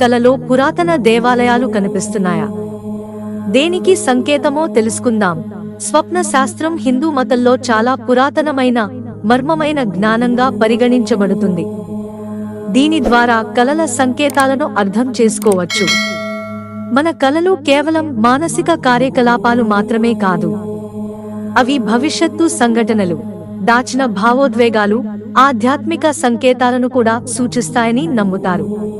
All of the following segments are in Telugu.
కలలో పురాతన దేవాలయాలు కనిపిస్తున్నాయా? దేనికి సంకేతమో తెలుసుకుందాం. స్వప్న శాస్త్రం హిందూ మతంలో చాలా పురాతనమైన మర్మమైన జ్ఞానంగా పరిగణించబడుతుంది. దీని ద్వారా కలల సంకేతాలను అర్థం చేసుకోవచ్చు. మన కలలు కేవలం మానసిక కార్యకలాపాలు మాత్రమే కాదు. అవి భవిష్యత్తు సంఘటనలు దాచిన భావోద్వేగాలు ఆధ్యాత్మిక సంకేతాలను కూడా సూచిస్తాయని నమ్ముతారు.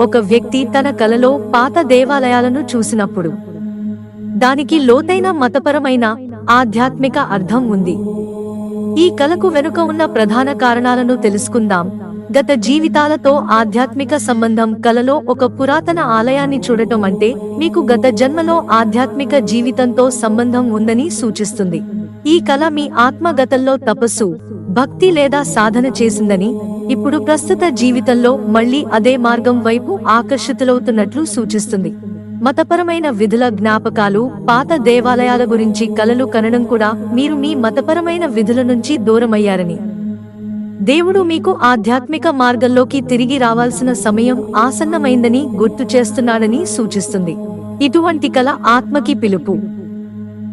ఒక వ్యక్తి తన కలలో పాత దేవాలయాలను చూసినప్పుడు దానికి లోతైన మతపరమైన ఆధ్యాత్మిక అర్థం ఉంది. ఈ కలకు వెనుక ఉన్న ప్రధాన కారణాలను తెలుసుకుందాం. గత జీవితాలతో ఆధ్యాత్మిక సంబంధం కలలో ఒక పురాతన ఆలయాన్ని చూడటం అంటే మీకు గత జన్మలో ఆధ్యాత్మిక జీవితంతో సంబంధం ఉందని సూచిస్తుంది. ఈ కళ మీ ఆత్మగతంలో తపస్సు భక్తి లేదా సాధన చేసిందని ఇప్పుడు ప్రస్తుత జీవితంలో మళ్ళీ అదే మార్గం వైపు ఆకర్షితులవుతున్నట్లు సూచిస్తుంది. మతపరమైన విధుల జ్ఞాపకాలు పాత దేవాలయాల గురించి కలలు కనడం కూడా మీరు మీ మతపరమైన విధుల నుంచి దూరమయ్యారని. దేవుడు మీకు ఆధ్యాత్మిక మార్గంలోకి తిరిగి రావాల్సిన సమయం ఆసన్నమైందని గుర్తు చేస్తున్నాడని సూచిస్తుంది. ఇటువంటి కల ఆత్మకి పిలుపు.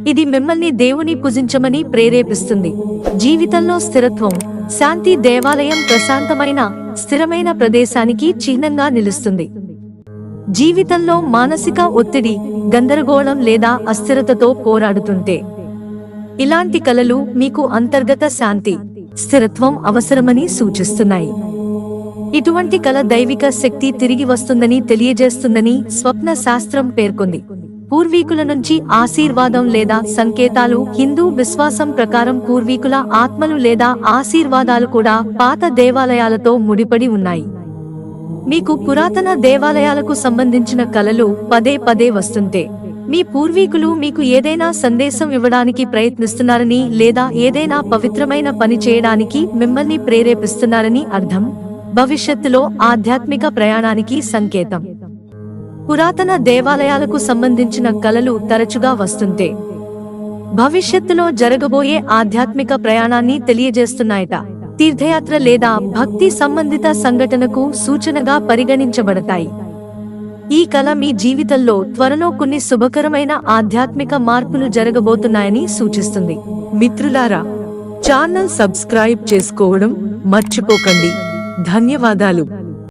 ఇది మిమ్మల్ని దేవుని పూజించమని ప్రేరేపిస్తుంది. జీవితంలో స్థిరత్వం శాంతి దేవాలయం ప్రశాంతమైన స్థిరమైన ప్రదేశానికి చిహ్నంగా నిలుస్తుంది. జీవితంలో మానసిక ఒత్తిడి గందరగోళం లేదా అస్థిరతతో పోరాడుతుంటే. ఇలాంటి కలలు మీకు అంతర్గత శాంతి స్థిరత్వం అవసరమని సూచిస్తున్నాయి. ఇటువంటి కల దైవిక శక్తి తిరిగి వస్తుందని తెలియజేస్తుందని స్వప్న శాస్త్రం పేర్కొంది. పూర్వీకుల నుంచి ఆశీర్వాదం లేదా సంకేతాలు హిందూ విశ్వాసం ప్రకారం పూర్వీకుల ఆత్మలు లేదా ఆశీర్వాదాలు కూడా పాత దేవాలయాలతో ముడిపడి ఉన్నాయి. మీకు పురాతన దేవాలయాలకు సంబంధించిన కలలు పదే పదే వస్తుంటే మీ పూర్వీకులు మీకు ఏదైనా సందేశం ఇవ్వడానికి ప్రయత్నిస్తున్నారని లేదా ఏదైనా పవిత్రమైన పని చేయడానికి మిమ్మల్ని ప్రేరేపిస్తున్నారని అర్థం? భవిష్యత్తులో ఆధ్యాత్మిక ప్రయాణానికి సంకేతం. పురాతన దేవాలయాలకు సంబంధించిన కలలు తరచుగా వస్తుంటే భవిష్యత్తులో జరగబోయే ఆధ్యాత్మిక ప్రయాణాన్ని తెలియజేస్తున్నాయట. తీర్థయాత్ర లేదా భక్తి సంబంధిత సంఘటనకు సూచనగా పరిగణించబడతాయి. ఈ కళ మీ జీవితంలో త్వరలో కొన్ని శుభకరమైన ఆధ్యాత్మిక మార్పులు జరగబోతున్నాయని సూచిస్తుంది. మిత్రులారా ఛానల్ సబ్స్క్రైబ్ చేసుకోవడం మర్చిపోకండి. ధన్యవాదాలు.